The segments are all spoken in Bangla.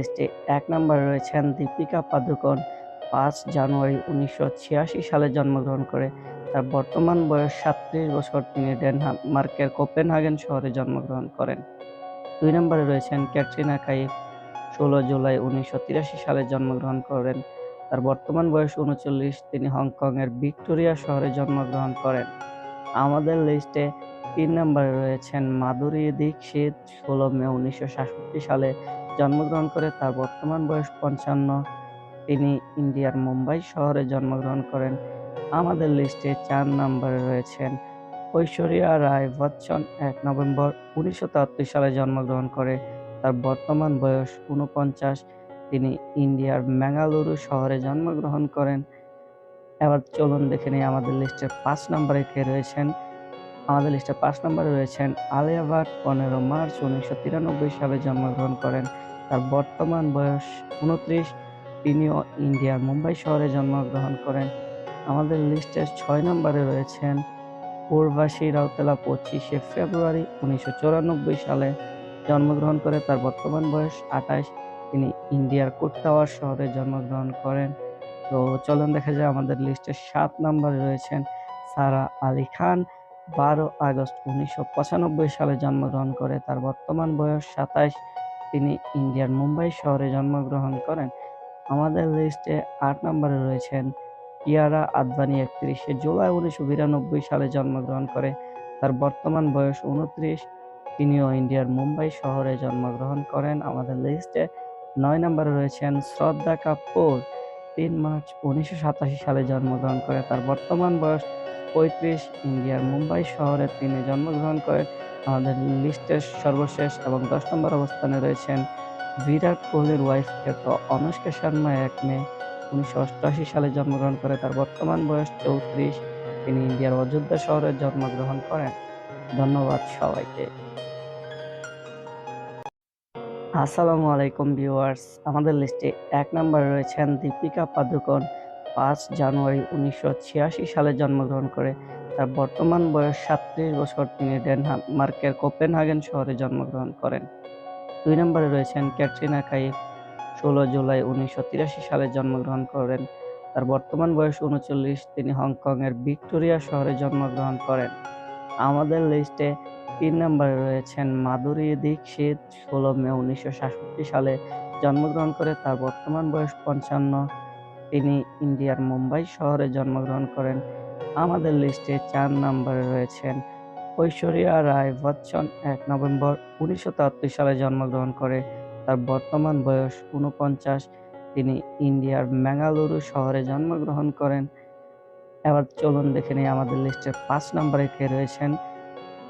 লিস্টে এক নম্বরে রয়েছেন দীপিকা পাদুকোন। পাঁচ জানুয়ারি উনিশশো ছিয়াশি সালে জন্মগ্রহণ করে। তার বর্তমান বয়স সাতত্রিশ বছর। তিনি ডেনমার্কের কোপেনহাগেন শহরে জন্মগ্রহণ করেন। দুই নম্বরে রয়েছেন ক্যাটরিনা কাইফ। ষোলো জুলাই উনিশশো তিরাশি সালে জন্মগ্রহণ করেন। তার বর্তমান বয়স উনচল্লিশ। তিনি হংকংয়ের ভিক্টোরিয়া শহরে জন্মগ্রহণ করেন। আমাদের লিস্টে তিন নম্বরে রয়েছেন মাধুরী দীক্ষিত। ষোলো মে উনিশশো সাতষট্টি সালে জন্মগ্রহণ করে, তার বর্তমান বয়স পঞ্চান্ন। তিনি ইন্ডিয়ার মুম্বাই শহরে জন্মগ্রহণ করেন। আমাদের লিস্টে চার নম্বরে রয়েছেন ঐশ্বরিয়া রায় বচ্চন। এক নভেম্বর উনিশশো সালে জন্মগ্রহণ করে, তার বর্তমান বয়স উনপঞ্চাশ তিনি ইন্ডিয়ার ম্যাঙ্গালুরু শহরে জন্মগ্রহণ করেন। এবার চলুন দেখে নিই আমাদের লিস্টের পাঁচ নম্বরে কে রয়েছেন। আমাদের লিস্টে পাঁচ নম্বরে রয়েছেন আলিয়া ভাট, পনেরো মার্চ উনিশশো তিরানব্বই সালে জন্মগ্রহণ করেন। তার বর্তমান বয়স উনত্রিশ। তিনিও ইন্ডিয়ার মুম্বাই শহরে জন্মগ্রহণ করেন। আমাদের লিস্টের ছয় নম্বরে রয়েছেন উর্বাসী রাউতেলা পঁচিশে ফেব্রুয়ারি উনিশশো সালে জন্মগ্রহণ করে। তার বর্তমান বয়স আঠাশ। তিনি ইন্ডিয়ার কুর্তাওয়ার শহরে জন্মগ্রহণ করেন। তো চলুন দেখা যায় আমাদের লিস্টের সাত নম্বরে রয়েছেন সারা আলী খান। বারো আগস্ট উনিশশো পঁচানব্বই সালে জন্মগ্রহণ করে। তার বর্তমান বয়স সাতাশ। তিনি ইন্ডিয়ার মুম্বাই শহরে জন্মগ্রহণ করেন। আমাদের লিস্টে আট নম্বরে রয়েছেন কিয়ারা আদবানি একত্রিশে জুলাই উনিশশো বিরানব্বই সালে জন্মগ্রহণ করে। তার বর্তমান বয়স উনত্রিশ। তিনিও ইন্ডিয়ার মুম্বাই শহরে জন্মগ্রহণ করেন। আমাদের লিস্টে নয় নম্বরে রয়েছেন শ্রদ্ধা কাপুর। তিন মার্চ উনিশশো সাতাশি সালে জন্মগ্রহণ করে। তার বর্তমান বয়স পঁয়ত্রিশ ইন্ডিয়ার মুম্বাই শহরে তিনি জন্মগ্রহণ করেন আমাদের লিস্টের সর্বশেষ এবং দশ নম্বর অবস্থানে রয়েছেন বিরাট কোহলির ওয়াইফ খ্যাত অনুষ্কা শর্মা, এক মে উনিশশো অষ্টআশি সালে জন্মগ্রহণ করে, তার বর্তমান বয়স চৌত্রিশ। তিনি ইন্ডিয়ার অযোধ্যা শহরে জন্মগ্রহণ করেন। ধন্যবাদ সবাইকে। আসসালামু আলাইকুম ভিউয়ার্স আমাদের লিস্টে এক নম্বরে রয়েছেন দীপিকা পাদুকোন। পাঁচ জানুয়ারি উনিশশো ছিয়াশি সালে জন্মগ্রহণ করে। তার বর্তমান বয়স সাতত্রিশ বছর। তিনি ডেনমার্কের কোপেনহাগেন শহরে জন্মগ্রহণ করেন। দুই নম্বরে রয়েছেন ক্যাটরিনা কাইফ। ষোলো জুলাই উনিশশো তিরাশি সালে জন্মগ্রহণ করেন। তার বর্তমান বয়স উনচল্লিশ। তিনি হংকংয়ের ভিক্টোরিয়া শহরে জন্মগ্রহণ করেন। আমাদের লিস্টে তিন নম্বরে রয়েছেন মাধুরী দীক্ষিত। ষোলো মে উনিশশো সাতষট্টি সালে জন্মগ্রহণ করে। তার বর্তমান বয়স পঞ্চান্ন। তিনি ইন্ডিয়ার মুম্বাই শহরে জন্মগ্রহণ করেন। আমাদের লিস্টে চার নম্বরে রয়েছেন ঐশ্বরিয়া রায় বচ্চন। এক নভেম্বর উনিশশো সালে জন্মগ্রহণ করে। তার বর্তমান বয়স উনপঞ্চাশ তিনি ইন্ডিয়ার ম্যাঙ্গালুরু শহরে জন্মগ্রহণ করেন। এবার চলুন দেখে নিই আমাদের লিস্টের পাঁচ নম্বরে কে রয়েছেন।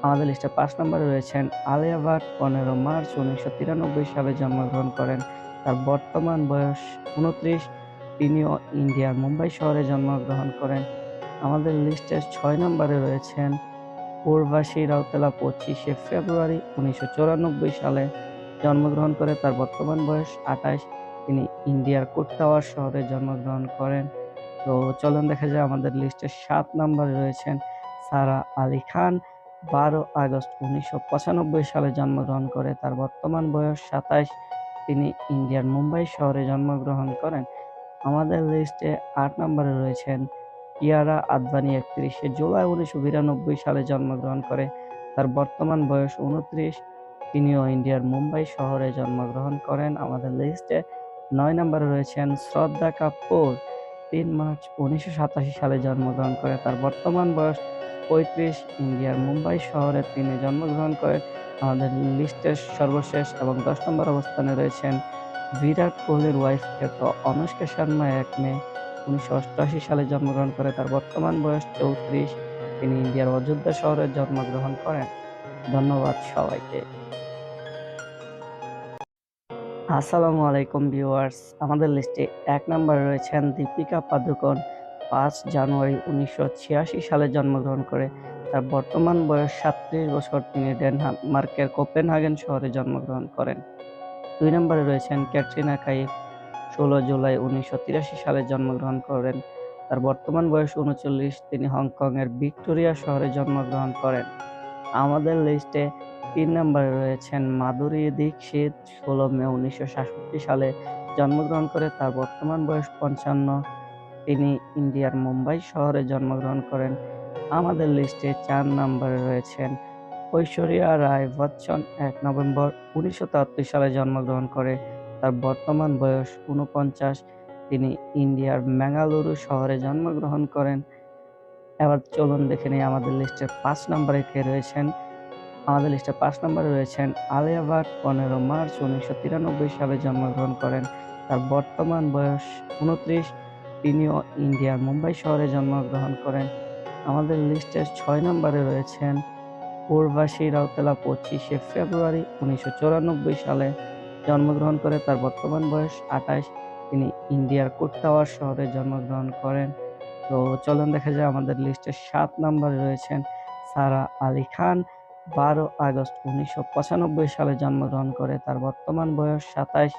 আমাদের লিস্টে পাঁচ নম্বরে রয়েছেন আলিয়া ভাট। পনেরো মার্চ উনিশশো তিরানব্বই সালে জন্মগ্রহণ করেন। তার বর্তমান বয়স উনত্রিশ তিনিও ইন্ডিয়ার মুম্বাই শহরে জন্মগ্রহণ করেন। আমাদের লিস্টের ছয় নম্বরে রয়েছেন উর্বাসী রাউতেলা, পঁচিশে ফেব্রুয়ারি উনিশশো সালে জন্মগ্রহণ করে। তার বর্তমান বয়স আঠাশ। তিনি ইন্ডিয়ার কুর্তাওয়ার শহরে জন্মগ্রহণ করেন। তো চলুন দেখা যায় আমাদের লিস্টের সাত নম্বরে রয়েছেন সারা আলী খান। বারো আগস্ট উনিশশো পঁচানব্বই সালে জন্মগ্রহণ করে। তার বর্তমান বয়স সাতাশ। তিনি ইন্ডিয়ার মুম্বাই শহরে জন্মগ্রহণ করেন। আমাদের লিস্টে আট নম্বরে রয়েছেন কিয়ারা আদবানি একত্রিশে জুলাই উনিশশো বিরানব্বই সালে জন্মগ্রহণ করে। তার বর্তমান বয়স উনত্রিশ। তিনিও ইন্ডিয়ার মুম্বাই শহরে জন্মগ্রহণ করেন। আমাদের লিস্টে নয় নম্বরে রয়েছেন শ্রদ্ধা কাপুর। তিন মার্চ উনিশশো সাতাশি সালে জন্মগ্রহণ করে। তার বর্তমান বয়স পঁয়ত্রিশ। ইন্ডিয়ার মুম্বাই শহরে তিনি জন্মগ্রহণ করেন আমাদের লিস্টের সর্বশেষ এবং দশ নম্বর অবস্থানে রয়েছেন বিরাট কোহলির ওয়াইফ খ্যাত অনুষ্কা শর্মা এক মে উনিশশো অষ্টআশি সালে জন্মগ্রহণ করে। তার বর্তমান বয়স চৌত্রিশ। তিনি ইন্ডিয়ার অযোধ্যা শহরে জন্মগ্রহণ করেন। ধন্যবাদ সবাইকে। আসসালামু আলাইকুম ভিউয়ার্স আমাদের লিস্টে এক নম্বরে রয়েছেন দীপিকা পাদুকোন। পাঁচ জানুয়ারি উনিশশো ছিয়াশি সালে জন্মগ্রহণ করে। তার বর্তমান বয়স সাতত্রিশ বছর। তিনি ডেনমার্কের কোপেনহাগেন শহরে জন্মগ্রহণ করেন। দুই নম্বরে রয়েছেন ক্যাটরিনা কাইফ। ষোলো জুলাই উনিশশো তিরাশি সালে জন্মগ্রহণ করেন। তার বর্তমান বয়স উনচল্লিশ। তিনি হংকংয়ের ভিক্টোরিয়া শহরে জন্মগ্রহণ করেন। আমাদের লিস্টে তিন নম্বরে রয়েছেন মাধুরী দীক্ষিত। ষোলো মে উনিশশো সাতষট্টি সালে জন্মগ্রহণ করে, তার বর্তমান বয়স পঞ্চান্ন। তিনি ইন্ডিয়ার মুম্বাই শহরে জন্মগ্রহণ করেন। আমাদের লিস্টে চার নম্বরে রয়েছেন ঐশ্বরিয়া রায় বচ্চন এক নভেম্বর উনিশশো সালে জন্মগ্রহণ করে। তার বর্তমান বয়স উনপঞ্চাশ তিনি ইন্ডিয়ার ম্যাঙ্গালুরু শহরে জন্মগ্রহণ করেন। এবার চলুন দেখে নিই আমাদের লিস্টের পাঁচ নম্বরে কে রয়েছেন। আমাদের লিস্টে পাঁচ নম্বরে রয়েছেন আলিয়া ভাট পনেরো মার্চ উনিশশো তিরানব্বই সালে জন্মগ্রহণ করেন। তার বর্তমান বয়স উনত্রিশ তিনিও ইন্ডিয়ার মুম্বাই শহরে জন্মগ্রহণ করেন। আমাদের লিস্টের ছয় নম্বরে রয়েছেন উর্বাসী রাউতেলা পঁচিশে ফেব্রুয়ারি উনিশশো সালে জন্মগ্রহণ করে। তার বর্তমান বয়স আঠাশ। তিনি ইন্ডিয়ার কোট্টাওয়ার শহরে জন্মগ্রহণ করেন। তো চলুন দেখা যায় আমাদের লিস্টের সাত নম্বরে রয়েছেন সারা আলী খান। বারো আগস্ট উনিশশো পঁচানব্বই সালে জন্মগ্রহণ করে। তার বর্তমান বয়স সাতাইশ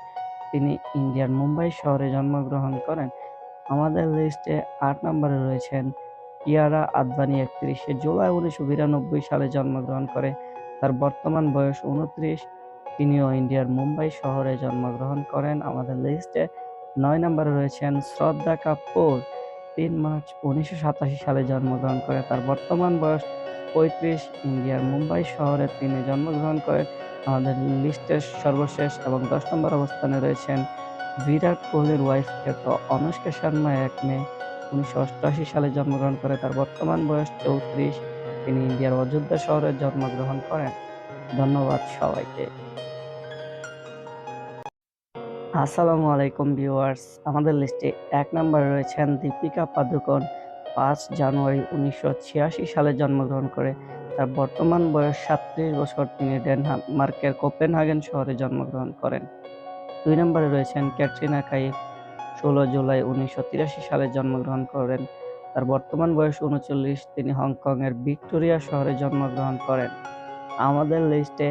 তিনি ইন্ডিয়ার মুম্বাই শহরে জন্মগ্রহণ করেন। আমাদের লিস্টে আট নম্বরে রয়েছেন কিয়ারা আদবানি একত্রিশে জুলাই উনিশশো বিরানব্বই সালে জন্মগ্রহণ করে। তার বর্তমান বয়স উনত্রিশ তিনিও ইন্ডিয়ার মুম্বাই শহরে জন্মগ্রহণ করেন। আমাদের লিস্টে নয় নম্বরে রয়েছেন শ্রদ্ধা কাপুর। তিন মার্চ উনিশশো সাতাশি সালে জন্মগ্রহণ করে। তার বর্তমান বয়স পঁয়ত্রিশ। ইন্ডিয়ার মুম্বাই শহরে তিনি জন্মগ্রহণ করেন আমাদের লিস্টের সর্বশেষ এবং দশ নম্বর অবস্থানে রয়েছেন বিরাট কোহলির ওয়াইফ খ্যাত অনুষ্কা শর্মা এক মে উনিশশো অষ্টআশি সালে জন্মগ্রহণ করে। তার বর্তমান বয়স চৌত্রিশ। তিনি ইন্ডিয়ার অযোধ্যা শহরে জন্মগ্রহণ করেন। ধন্যবাদ সবাইকে। আসসালামু আলাইকুম ভিউয়ার্স। আমাদের লিস্টে এক নম্বরে রয়েছেন দীপিকা পাদুকোন। পাঁচ জানুয়ারি উনিশশো ছিয়াশি সালে জন্মগ্রহণ করে। তার বর্তমান বয়স সাতত্রিশ বছর। তিনি ডেনমার্কের কোপেনহাগেন শহরে জন্মগ্রহণ করেন। দুই নম্বরে রয়েছেন ক্যাটরিনা কাইফ। ষোলো জুলাই উনিশশো তিরাশি সালে জন্মগ্রহণ করেন। তার বর্তমান বয়স উনচল্লিশ। তিনি হংকংয়ের ভিক্টোরিয়া শহরে জন্মগ্রহণ করেন। আমাদের লিস্টে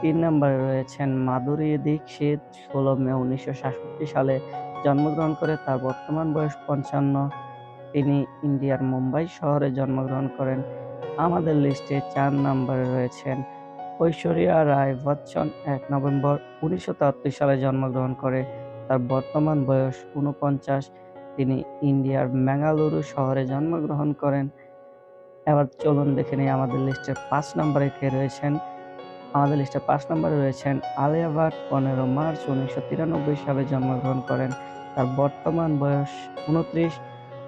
তিন নম্বরে রয়েছেন মাধুরী দীক্ষিত। ষোলো মে উনিশশো সাতষট্টি সালে জন্মগ্রহণ করে। তার বর্তমান বয়স পঞ্চান্ন। তিনি ইন্ডিয়ার মুম্বাই শহরে জন্মগ্রহণ করেন। আমাদের লিস্টে চার নম্বরে রয়েছেন ঐশ্বরিয়া রায় বচ্চন। এক নভেম্বর উনিশশো সালে জন্মগ্রহণ করে। তার বর্তমান বয়স উনপঞ্চাশ তিনি ইন্ডিয়ার ম্যাঙ্গালুরু শহরে জন্মগ্রহণ করেন। এবার চলুন দেখে নিই আমাদের লিস্টের পাঁচ নম্বরে কে রয়েছেন। আমাদের লিস্টে পাঁচ নম্বরে রয়েছেন আলিয়া ভাট, পনেরো মার্চ উনিশশো তিরানব্বই সালে জন্মগ্রহণ করেন। তার বর্তমান বয়স উনত্রিশ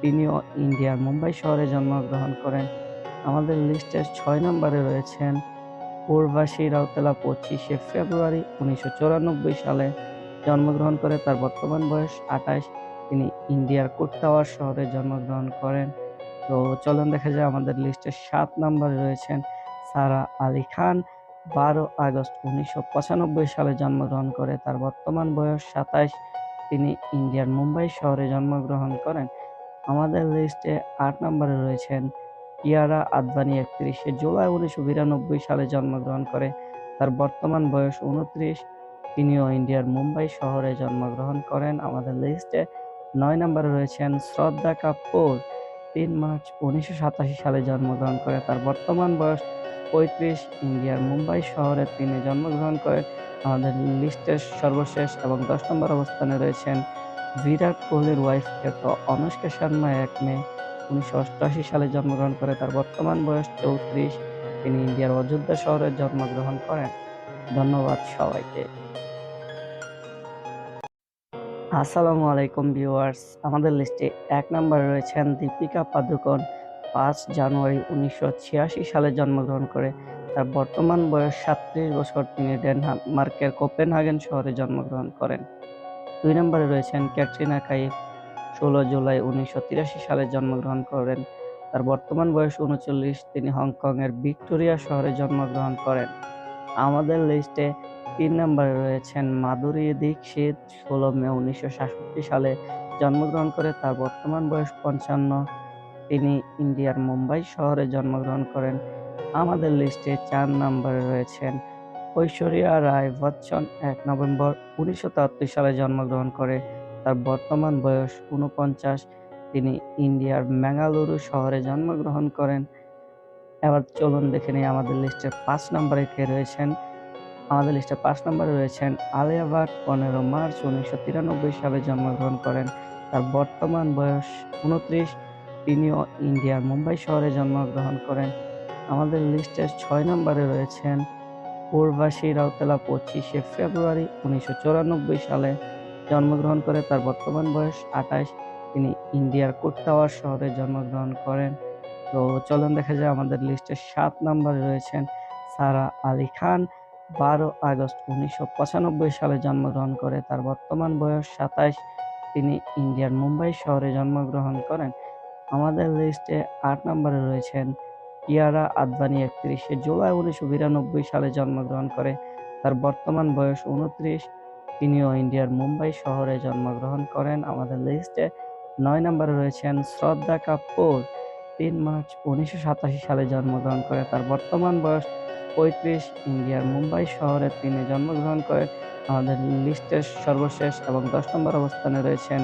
তিনিও ইন্ডিয়ার মুম্বাই শহরে জন্মগ্রহণ করেন। আমাদের লিস্টের ছয় নম্বরে রয়েছেন উর্বাসী রাউতেলা পঁচিশে ফেব্রুয়ারি উনিশশো সালে। জন্মগ্রহণ করে, তার বর্তমান বয়স আঠাশ তিনি ইন্ডিয়ার কোট্টাওয়ার শহরে জন্মগ্রহণ করেন। তো চলুন দেখা যায় আমাদের লিস্টে সাত নম্বরে রয়েছেন সারা আলী খান। বারো আগস্ট উনিশশো পঁচানব্বই সালে জন্মগ্রহণ করে, তার বর্তমান বয়স সাতাইশ তিনি ইন্ডিয়ার মুম্বাই শহরে জন্মগ্রহণ করেন। আমাদের লিস্টে আট নম্বরে রয়েছেন কিয়ারা আদবানি একত্রিশে জুলাই উনিশশো বিরানব্বই সালে জন্মগ্রহণ করে। তার বর্তমান বয়স উনত্রিশ। তিনিও ইন্ডিয়ার মুম্বাই শহরে জন্মগ্রহণ করেন। আমাদের লিস্টে নয় নম্বরে রয়েছেন শ্রদ্ধা কাপুর। তিন মার্চ উনিশশো সাতাশি সালে জন্মগ্রহণ করে। তার বর্তমান বয়স পঁয়ত্রিশ। ইন্ডিয়ার মুম্বাই শহরে তিনি জন্মগ্রহণ করেন আমাদের লিস্টের সর্বশেষ এবং দশ নম্বর অবস্থানে রয়েছেন বিরাট কোহলির ওয়াইফ খ্যাত অনুষ্কা শর্মা, এক মে উনিশশো অষ্টআশি সালে জন্মগ্রহণ করে। তার বর্তমান বয়স চৌত্রিশ। তিনি ইন্ডিয়ার অযোধ্যা শহরে জন্মগ্রহণ করেন। ধন্যবাদ সবাইকে। আসসালামু আলাইকুম ভিউয়ার্স, আমাদের লিস্টে এক নম্বরে রয়েছেন দীপিকা পাদুকোন। পাঁচ জানুয়ারি উনিশশো ছিয়াশি সালে জন্মগ্রহণ করে। তার বর্তমান বয়স সাতত্রিশ বছর। তিনি ডেনমার্কের কোপেনহাগেন শহরে জন্মগ্রহণ করেন। দুই নম্বরে রয়েছেন ক্যাটরিনা কাইফ। ষোলো জুলাই উনিশশো তিরাশি সালে জন্মগ্রহণ করেন। তার বর্তমান বয়স উনচল্লিশ। তিনি হংকংয়ের ভিক্টোরিয়া শহরে জন্মগ্রহণ করেন। আমাদের লিস্টে তিন নম্বরে রয়েছেন মাধুরী দীক্ষিত, ষোলো মে উনিশশো সাতষট্টি সালে জন্মগ্রহণ করে, তার বর্তমান বয়স পঞ্চান্ন। তিনি ইন্ডিয়ার মুম্বাই শহরে জন্মগ্রহণ করেন। আমাদের লিস্টে চার নম্বরে রয়েছেন ঐশ্বরিয়া রায় বচ্চন, এক নভেম্বর উনিশশো সালে জন্মগ্রহণ করে, তার বর্তমান বয়স উনপঞ্চাশ তিনি ইন্ডিয়ার ম্যাঙ্গালুরু শহরে জন্মগ্রহণ করেন। এবার চলুন দেখে নিই আমাদের লিস্টের পাঁচ নম্বরে কে রয়েছেন। আমাদের লিস্টে পাঁচ নম্বরে রয়েছেন আলিয়া ভাট, পনেরো মার্চ উনিশশো তিরানব্বই সালে জন্মগ্রহণ করেন। তার বর্তমান বয়স উনত্রিশ তিনিও ইন্ডিয়ার মুম্বাই শহরে জন্মগ্রহণ করেন। আমাদের লিস্টের ছয় নম্বরে রয়েছেন পূর্বাসী রাউতেলা, পঁচিশে ফেব্রুয়ারি উনিশশো চৌরানব্বই সালে জন্মগ্রহণ করে। তার বর্তমান বয়স আঠাশ। তিনি ইন্ডিয়ার কোট্টাওয়ার শহরে জন্মগ্রহণ করেন। তো চলুন দেখা যায় আমাদের লিস্টের সাত নম্বরে রয়েছেন সারা আলী খান। বারো আগস্ট উনিশশো পঁচানব্বই সালে জন্মগ্রহণ করে, তার বর্তমান বয়স সাতাশ তিনি ইন্ডিয়ার মুম্বাই শহরে জন্মগ্রহণ করেন। আমাদের লিস্টে আট নম্বরে রয়েছেন কিয়ারা আদবানি একত্রিশে জুলাই উনিশশো বিরানব্বই সালে জন্মগ্রহণ করে, তার বর্তমান বয়স উনত্রিশ। তিনিও ইন্ডিয়ার মুম্বাই শহরে জন্মগ্রহণ করেন। আমাদের লিস্টে নয় নম্বরে রয়েছেন শ্রদ্ধা কাপুর। তিন মার্চ উনিশশো সাতাশি সালে জন্মগ্রহণ করে। তার বর্তমান বয়স পঁয়ত্রিশ। ইন্ডিয়ার মুম্বাই শহরে তিনি জন্মগ্রহণ করেন আমাদের লিস্টের সর্বশেষ এবং দশ নম্বর অবস্থানে রয়েছেন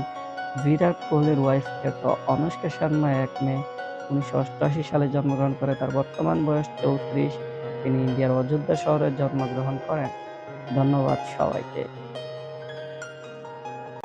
বিরাট কোহলির ওয়াইফ খ্যাত অনুষ্কা শর্মা, এক মে উনিশশো অষ্টআশি সালে জন্মগ্রহণ করে। তার বর্তমান বয়স চৌত্রিশ। তিনি ইন্ডিয়ার অযোধ্যা শহরে জন্মগ্রহণ করেন। ধন্যবাদ সবাইকে।